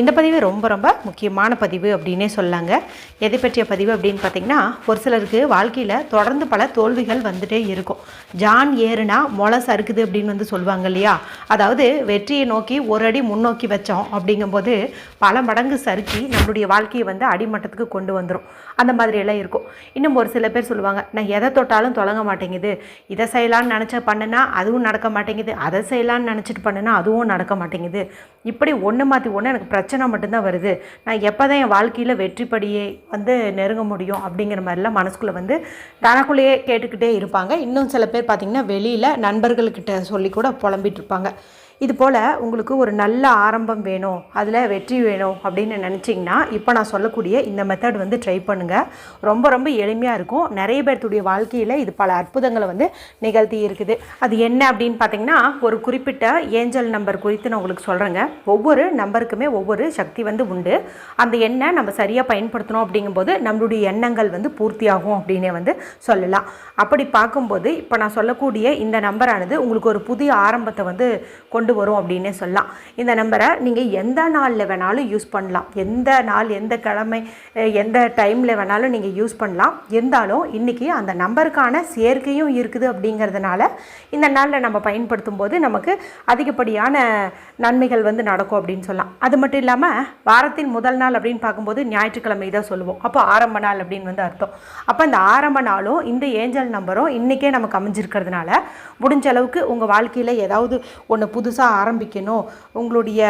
இந்த பதிவு ரொம்ப ரொம்ப முக்கியமான பதிவு அப்படின்னே சொல்லாங்க. எதை பற்றிய பதிவு அப்படின்னு பார்த்தீங்கன்னா ஒரு சிலருக்கு வாழ்க்கையில் தொடர்ந்து பல தோல்விகள் வந்துட்டே இருக்கும். ஜான் ஏறுனா முளை சறுக்குது அப்படின்னு வந்து சொல்லுவாங்க இல்லையா? அதாவது வெற்றியை நோக்கி ஒரு அடி முன்னோக்கி வச்சோம் அப்படிங்கும்போது பல மடங்கு சறுக்கி நம்மளுடைய வாழ்க்கையை வந்து அடிமட்டத்துக்கு கொண்டு வந்துடும் அந்த மாதிரியெல்லாம் இருக்கும். இன்னும் ஒரு சில பேர் சொல்லுவாங்க நான் எதை தொட்டாலும் தொடங்க மாட்டேங்குது. இதை செய்யலான்னு நினச்ச பண்ணுனா அதுவும் நடக்க மாட்டேங்குது. அதை செய்யலான்னு நினச்சிட்டு பண்ணுனா அதுவும் நடக்க மாட்டேங்குது. இப்படி ஒன்று மாற்றி ஒன்று எனக்கு பிரச்சனை மட்டும்தான் வருது. நான் எப்போ தான் என் வாழ்க்கையில் வெற்றிப்படியே வந்து நெருங்க முடியும் அப்படிங்கிற மாதிரிலாம் மனசுக்குள்ளே வந்து தனக்குள்ளேயே கேட்டுக்கிட்டே இருப்பாங்க. இன்னும் சில பேர் பார்த்திங்கன்னா வெளியில் நண்பர்கள்கிட்ட சொல்லி கூட புலம்பிட்டு இருப்பாங்க. இது போல் உங்களுக்கு ஒரு நல்ல ஆரம்பம் வேணும் அதில் வெற்றி வேணும் அப்படின்னு நினச்சிங்கன்னா இப்போ நான் சொல்லக்கூடிய இந்த மெத்தட் வந்து ட்ரை பண்ணுங்கள் ரொம்ப ரொம்ப எளிமையாக இருக்கும். நிறைய பேர்த்துடைய வாழ்க்கையில் இது பல அற்புதங்களை வந்து நிகழ்த்தி இருக்குது. அது என்ன அப்படின்னு பார்த்தீங்கன்னா ஒரு குறிப்பிட்ட ஏஞ்சல் நம்பர் குறித்து நான் உங்களுக்கு சொல்கிறேங்க ஒவ்வொரு நம்பருக்குமே ஒவ்வொரு சக்தி வந்து உண்டு. அந்த எண்ணை நம்ம சரியாக பயன்படுத்தணும் அப்படிங்கும்போது நம்மளுடைய எண்ணங்கள் வந்து பூர்த்தியாகும் அப்படின்னே வந்து சொல்லலாம். அப்படி பார்க்கும்போது இப்போ நான் சொல்லக்கூடிய இந்த நம்பரானது உங்களுக்கு ஒரு புதிய ஆரம்பத்தை வந்து கொண்டு கொண்டு வரும் அப்படின்னே சொல்லலாம். இந்த நம்பரை நீங்கள் எந்த நாளில் வேணாலும் யூஸ் பண்ணலாம். எந்த நாள் எந்த கிழமை எந்த டைமில் வேணாலும் நீங்கள் யூஸ் பண்ணலாம். இருந்தாலும் இன்றைக்கி அந்த நம்பருக்கான சேர்க்கையும் இருக்குது அப்படிங்கிறதுனால இந்த நாளில் நம்ம பயன்படுத்தும் போது நமக்கு அதிகப்படியான நன்மைகள் வந்து நடக்கும் அப்படின்னு சொல்லலாம். அது மட்டும் இல்லாமல் வாரத்தின் முதல் நாள் அப்படின்னு பார்க்கும்போது ஞாயிற்றுக்கிழமை தான் சொல்லுவோம். அப்போ ஆரம்ப நாள் அப்படின்னு வந்து அர்த்தம். அப்போ அந்த ஆரம்ப நாளும் இந்த ஏஞ்சல் நம்பரும் இன்றைக்கே நமக்கு அமைஞ்சிருக்கிறதுனால முடிஞ்ச அளவுக்கு உங்கள் வாழ்க்கையில் ஏதாவது ஒன்று புதுசாக புதுசாக ஆரம்பிக்கணும் உங்களுடைய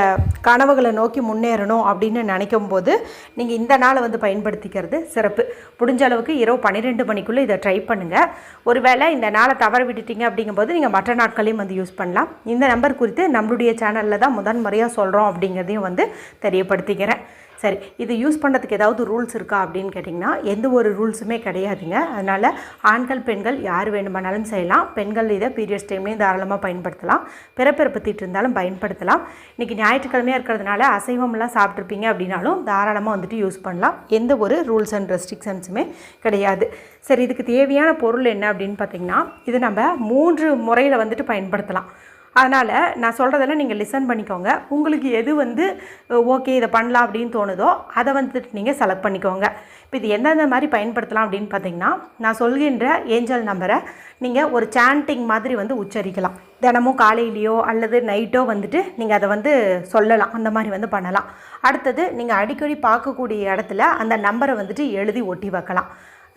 கனவுகளை நோக்கி முன்னேறணும் அப்படின்னு நினைக்கும் போது நீங்கள் இந்த நாளை வந்து பயன்படுத்திக்கிறது சிறப்பு. முடிஞ்ச அளவுக்கு இரவு பன்னிரெண்டு மணிக்குள்ளே இதை ட்ரை பண்ணுங்கள் ஒருவேளை இந்த நாளை தவற விட்டுட்டீங்க அப்படிங்கும்போது நீங்கள் மற்ற நாட்களையும் வந்து யூஸ் பண்ணலாம். இந்த நம்பர் குறித்து நம்மளுடைய சேனலில் தான் முதன் முறையாக சொல்கிறோம் அப்படிங்கிறதையும் வந்து தெரியப்படுத்திக்கிறேன். சரி இது யூஸ் பண்ணுறதுக்கு ஏதாவது ரூல்ஸ் இருக்கா அப்படின்னு கேட்டிங்கன்னா எந்த ஒரு ரூல்ஸுமே கிடையாதுங்க. அதனால் ஆண்கள் பெண்கள் யார் வேணுமானாலும் செய்யலாம். பெண்கள் இதை பீரியட்ஸ் டைம்லேயும் தாராளமாக பயன்படுத்தலாம். பிறப்பிறப்பு தீட்டு இருந்தாலும் பயன்படுத்தலாம். இன்றைக்கி ஞாயிற்றுக்கிழமையாக இருக்கிறதுனால அசைவம்லாம் சாப்பிட்ருப்பீங்க அப்படின்னாலும் தாராளமாக வந்துட்டு யூஸ் பண்ணலாம். எந்த ஒரு ரூல்ஸ் அண்ட் ரெஸ்ட்ரிக்ஷன்ஸுமே கிடையாது. சரி இதுக்கு தேவையான பொருள் என்ன அப்படின்னு பார்த்தீங்கன்னா இது நம்ம மூன்று முறையில் வந்துட்டு பயன்படுத்தலாம். அதனால் நான் சொல்கிறதெல்லாம் நீங்கள் லிசன் பண்ணிக்கோங்க. உங்களுக்கு எது வந்து ஓகே இதை பண்ணலாம் அப்படின்னு தோணுதோ அதை வந்துட்டு நீங்கள் செலக்ட் பண்ணிக்கோங்க. இப்போ இது எந்தெந்த மாதிரி பயன்படுத்தலாம் அப்படின்னு பார்த்தீங்கன்னா நான் சொல்கின்ற ஏஞ்சல் நம்பரை நீங்கள் ஒரு சாண்டிங் மாதிரி வந்து உச்சரிக்கலாம். தினமும் காலையிலையோ அல்லது நைட்டோ வந்துட்டு நீங்கள் அதை வந்து சொல்லலாம். அந்த மாதிரி வந்து பண்ணலாம். அடுத்தது நீங்கள் அடிக்கடி பார்க்கக்கூடிய இடத்துல அந்த நம்பரை வந்துட்டு எழுதி ஒட்டி வைக்கலாம்.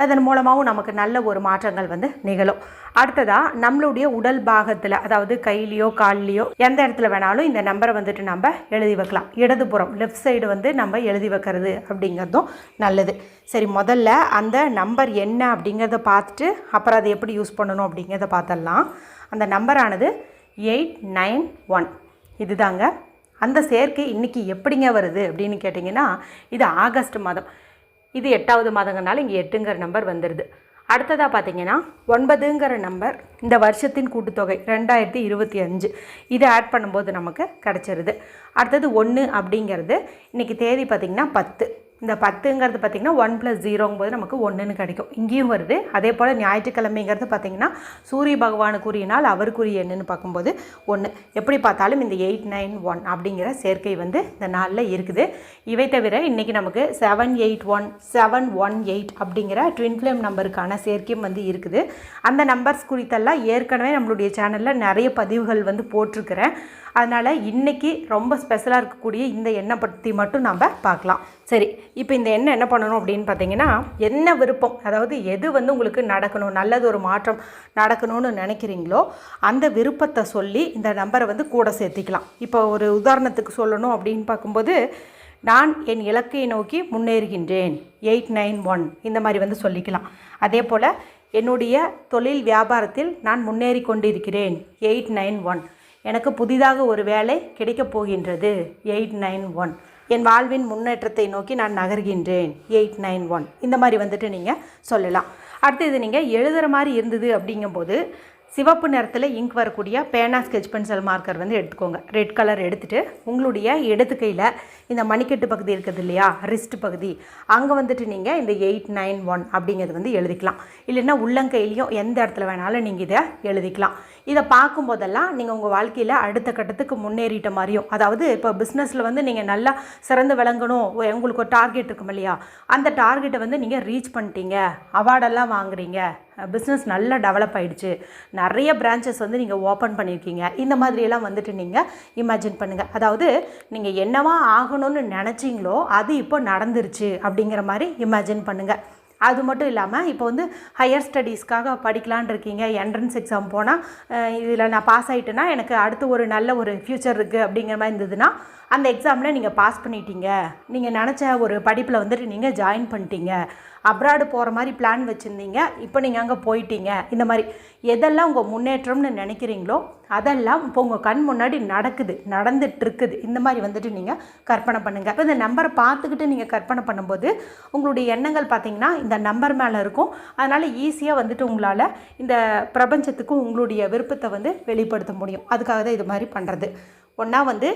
அதன் மூலமாகவும் நமக்கு நல்ல ஒரு மாற்றங்கள் வந்து நிகழும். அடுத்ததாக நம்மளுடைய உடல் பாகத்தில் அதாவது கையிலையோ கால்லையோ எந்த இடத்துல வேணாலும் இந்த நம்பரை வந்துட்டு நம்ம எழுதி வைக்கலாம். இடதுபுறம் லெஃப்ட் சைடு வந்து நம்ம எழுதி வைக்கிறது அப்படிங்கிறதும் நல்லது. சரி முதல்ல அந்த நம்பர் என்ன அப்படிங்கிறத பார்த்துட்டு அப்புறம் அதை எப்படி யூஸ் பண்ணணும் அப்படிங்கிறத பார்த்துடலாம். அந்த நம்பரானது எயிட் நைன் ஒன். இதுதாங்க. அந்த சேர்க்கை இன்றைக்கி எப்படிங்க வருது அப்படின்னு கேட்டிங்கன்னா இது ஆகஸ்ட் மாதம். இது எட்டாவது மாதங்கனால இங்கே எட்டுங்கிற நம்பர் வந்துடுது அடுத்ததாக பார்த்தீங்கன்னா ஒன்பதுங்கிற நம்பர் இந்த வருஷத்தின் கூட்டுத்தொகை ரெண்டாயிரத்தி இருபத்தி அஞ்சு. இதை ஆட் பண்ணும்போது நமக்கு கிடச்சிருது. அடுத்தது ஒன்று அப்படிங்கிறது இன்றைக்கி தேதி பார்த்திங்கன்னா பத்து. இந்த பத்துங்கிறது பார்த்திங்கன்னா ஒன் ப்ளஸ் ஜீரோங்கும்போது நமக்கு ஒன்றுன்னு கிடைக்கும். இங்கேயும் வருது. அதே போல் ஞாயிற்றுக்கிழமைங்கிறது பார்த்திங்கன்னா சூரிய பகவானுக்குரிய நாள் அவருக்குரிய என்னென்னு பார்க்கும்போது ஒன்று எப்படி பார்த்தாலும் இந்த எயிட் நைன் ஒன் அப்படிங்கிற சேர்க்கை வந்து இந்த நாளில் இருக்குது. இவை தவிர இன்றைக்கி நமக்கு seven eight one seven one eight அப்படிங்கிற ட்வின் ஃப்ளேம் நம்பருக்கான சேர்க்கையும் வந்து இருக்குது. அந்த நம்பர்ஸ் குறித்தெல்லாம் ஏற்கனவே நம்மளுடைய சேனலில் நிறைய பதிவுகள் வந்து போட்டிருக்கிறேன். அதனால் இன்றைக்கி ரொம்ப ஸ்பெஷலாக இருக்கக்கூடிய இந்த எண்ணெய் பற்றி மட்டும் நம்ம பார்க்கலாம். சரி இப்போ இந்த எண்ணெய் என்ன பண்ணணும் அப்படின்னு பார்த்தீங்கன்னா என்ன விருப்பம் அதாவது எது வந்து உங்களுக்கு நடக்கணும் நல்லது ஒரு மாற்றம் நடக்கணும்னு நினைக்கிறீங்களோ அந்த விருப்பத்தை சொல்லி இந்த நம்பரை வந்து கூட சேர்த்திக்கலாம். இப்போ ஒரு உதாரணத்துக்கு சொல்லணும் அப்படின்னு பார்க்கும்போது நான் என் இலக்கை நோக்கி முன்னேறுகின்றேன். எயிட் நைன் ஒன் இந்த மாதிரி வந்து சொல்லிக்கலாம். அதே போல் என்னுடைய தொழில் வியாபாரத்தில் நான் முன்னேறி கொண்டிருக்கிறேன். எயிட் நைன் ஒன் எனக்கு புதிதாக ஒரு வேலை கிடைக்கப் போகின்றது. Eight nine one. என் வாழ்வின் முன்னேற்றத்தை நோக்கி நான் நகர்கின்றேன். Eight nine one. இந்த மாதிரி வந்துட்டு நீங்கள் சொல்லலாம். அடுத்து இது நீங்கள் எழுதுகிற மாதிரி இருந்தது அப்படிங்கும்போது சிவப்பு நிறத்தில் இங்க் வரக்கூடிய பேனா ஸ்கெட்ச் பென்சில் மார்க்கர் வந்து எடுத்துக்கோங்க. ரெட் கலர் எடுத்துகிட்டு உங்களுடைய இடது கையில் இந்த மணிக்கட்டு பகுதி இருக்குது இல்லையா? ரிஸ்ட் பகுதி. அங்கே வந்துட்டு நீங்கள் இந்த எயிட் நைன் ஒன் அப்படிங்கிறது வந்து எழுதிக்கலாம். இல்லைன்னா உள்ளங்கையிலையும் எந்த இடத்துல வேணாலும் நீங்கள் இதை எழுதிக்கலாம். இதை பார்க்கும்போதெல்லாம் நீங்கள் உங்கள் வாழ்க்கையில் அடுத்த கட்டத்துக்கு முன்னேறிட்ட மாதிரியும் அதாவது இப்போ பிஸ்னஸில் வந்து நீங்கள் நல்லா சிறந்து விளங்கணும். உங்களுக்கு ஒரு டார்கெட் இருக்கும் இல்லையா? அந்த டார்கெட்டை வந்து நீங்கள் ரீச் பண்ணிட்டீங்க. அவார்டெல்லாம் வாங்குறீங்க. பிஸ்னஸ் நல்லா டெவலப் ஆகிடுச்சு நிறைய பிரான்ச்சஸ் வந்து நீங்கள் ஓப்பன் பண்ணியிருக்கீங்க. இந்த மாதிரியெல்லாம் வந்துட்டு நீங்கள் இமேஜின் பண்ணுங்கள் அதாவது நீங்கள் என்னவா ஆகணும்னு நினச்சிங்களோ அது இப்போ நடந்துருச்சு அப்படிங்கிற மாதிரி இமேஜின் பண்ணுங்கள் அது மட்டும் இல்லாமல் இப்போ வந்து ஹையர் ஸ்டடீஸ்க்காக படிக்கலான் இருக்கீங்க என்ட்ரன்ஸ் எக்ஸாம் போனால் இதில் நான் பாஸ் ஆகிட்டேன்னா எனக்கு அடுத்து ஒரு நல்ல ஒரு ஃப்யூச்சர் இருக்குது அப்படிங்கிற மாதிரி இருந்ததுன்னா அந்த எக்ஸாமில் நீங்கள் பாஸ் பண்ணிட்டீங்க. நீங்கள் நினச்ச ஒரு படிப்பில் வந்துட்டு நீங்கள் ஜாயின் பண்ணிட்டீங்க. அப்ராடு போகிற மாதிரி பிளான் வச்சுருந்தீங்க இப்போ நீங்கள் அங்கே போயிட்டீங்க. இந்த மாதிரி எதெல்லாம் உங்கள் முன்னேற்றம்னு நினைக்கிறீங்களோ அதெல்லாம் இப்போ உங்கள் கண் முன்னாடி நடக்குது நடந்துட்டுருக்குது. இந்த மாதிரி வந்துட்டு நீங்கள் கற்பனை பண்ணுங்கள் இப்போ இந்த நம்பரை பார்த்துக்கிட்டு நீங்கள் கற்பனை பண்ணும்போது உங்களுடைய எண்ணங்கள் பார்த்தீங்கன்னா இந்த நம்பர் மேலே இருக்கும். அதனால் ஈஸியாக வந்துட்டு உங்களால் இந்த பிரபஞ்சத்துக்கு உங்களுடைய விருப்பத்தை வந்து வெளிப்படுத்த முடியும். அதுக்காக தான் இது மாதிரி பண்ணுறது ஒன்றா வந்து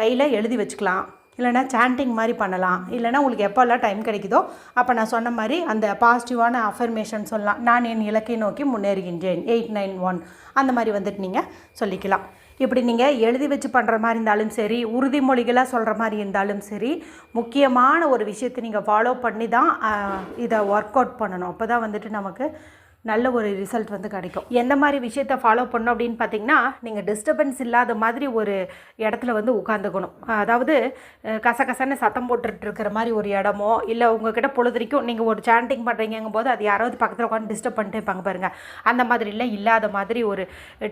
கையில் எழுதி வச்சுக்கலாம். இல்லைனா சாண்டிங் மாதிரி பண்ணலாம். இல்லைனா உங்களுக்கு எப்போல்லாம் டைம் கிடைக்குதோ அப்போ நான் சொன்ன மாதிரி அந்த பாசிட்டிவான அஃபர்மேஷன் சொல்லலாம். நான் என் இலக்கை நோக்கி முன்னேறுகின்றேன். எயிட் நைன் ஒன் அந்த மாதிரி வந்துட்டு நீங்கள் சொல்லிக்கலாம். இப்படி நீங்கள் எழுதி வச்சு பண்ணுற மாதிரி இருந்தாலும் சரி உறுதிமொழிகளாக சொல்கிற மாதிரி இருந்தாலும் சரி முக்கியமான ஒரு விஷயத்தை நீங்கள் ஃபாலோ பண்ணி தான் இதை ஒர்க் அவுட் பண்ணணும். அப்போ தான் வந்துட்டு நமக்கு நல்ல ஒரு ரிசல்ட் வந்து கிடைக்கும். எந்த மாதிரி விஷயத்தை ஃபாலோ பண்ணோம் அப்படின்னு பார்த்தீங்கன்னா நீங்கள் டிஸ்டர்பன்ஸ் இல்லாத மாதிரி ஒரு இடத்துல வந்து உட்காந்துக்கணும் அதாவது கசகசன்னு சத்தம் போட்டுட்டு இருக்கிற மாதிரி ஒரு இடமோ இல்லை உங்ககிட்ட பொழுதுரிக்கும் நீங்கள் ஒரு சாண்டிங் பண்ணுறீங்கும் போது அது யாராவது பக்கத்தில் உட்காந்து டிஸ்டர்ப் பண்ணிட்டு இருப்பாங்க பாருங்கள் அந்த மாதிரிலாம் இல்லாத மாதிரி ஒரு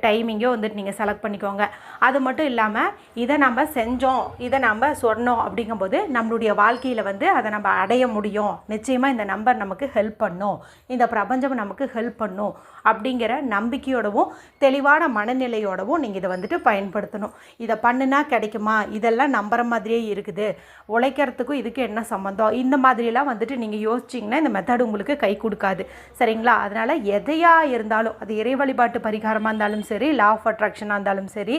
டைமிங்கோ வந்துட்டு நீங்கள் செலக்ட் பண்ணிக்கோங்க. அது மட்டும் இல்லாமல் இதை நம்ம செஞ்சோம் இதை நம்ம சொன்னோம் அப்படிங்கும்போது நம்மளுடைய வாழ்க்கையில் வந்து அதை நம்ம அடைய முடியும். நிச்சயமாக இந்த நம்பர் நமக்கு ஹெல்ப் பண்ணும். இந்த பிரபஞ்சம் நமக்கு ஹெல்ப் பண்ணும் அப்படிங்கிற நம்பிக்கையோடவும் தெளிவான மனநிலையோடவும் நீங்கள் இதை வந்துட்டு பயன்படுத்தணும். இதை பண்ணுனா கிடைக்குமா? இதெல்லாம் நம்புற மாதிரியே இருக்குது. உழைக்கிறதுக்கும் இதுக்கு என்ன சம்மந்தம் இந்த மாதிரிலாம் வந்துட்டு நீங்கள் யோசிச்சிங்கன்னா இந்த மெத்தட் உங்களுக்கு கை கொடுக்காது. சரிங்களா? அதனால் எதையாக இருந்தாலும் அது இறை வழிபாட்டு பரிகாரமாக இருந்தாலும் சரி லா ஆஃப் அட்ராக்ஷனாக இருந்தாலும் சரி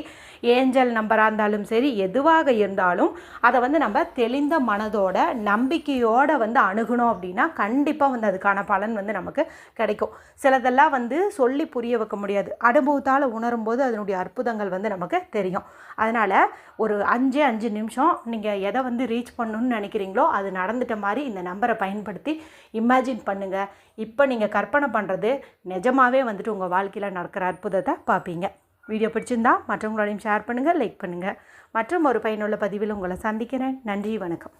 ஏஞ்சல் நம்பராக இருந்தாலும் சரி எதுவாக இருந்தாலும் அதை வந்து நம்ம தெளிந்த மனதோட நம்பிக்கையோட வந்து அணுகணும் அப்படின்னா கண்டிப்பாக வந்து அதுக்கான பலன் வந்து நமக்கு கிடைக்கும். சிலதெல்லாம் வந்து சொல்லி புரிய வைக்க முடியாது. அனுபவத்தால் உணரும்போது அதனுடைய அற்புதங்கள் வந்து நமக்கு தெரியும். அதனால் ஒரு அஞ்சு அஞ்சு நிமிஷம் நீங்கள் எதை வந்து ரீச் பண்ணணும்னு நினைக்கிறீங்களோ அது நடந்துட்ட மாதிரி இந்த நம்பரை பயன்படுத்தி இமேஜின் பண்ணுங்கள் இப்போ நீங்கள் கற்பனை பண்ணுறது நிஜமாகவே வந்துட்டு உங்கள் வாழ்க்கையில் நடக்கிற அற்புதத்தை பார்ப்பீங்க. வீடியோ பிடிச்சிருந்தா மற்றவங்களோடையும் ஷேர் பண்ணுங்கள் லைக் பண்ணுங்கள் மற்றும் ஒரு பயனுள்ள பதிவில் உங்களை சந்திக்கிறேன். நன்றி வணக்கம்.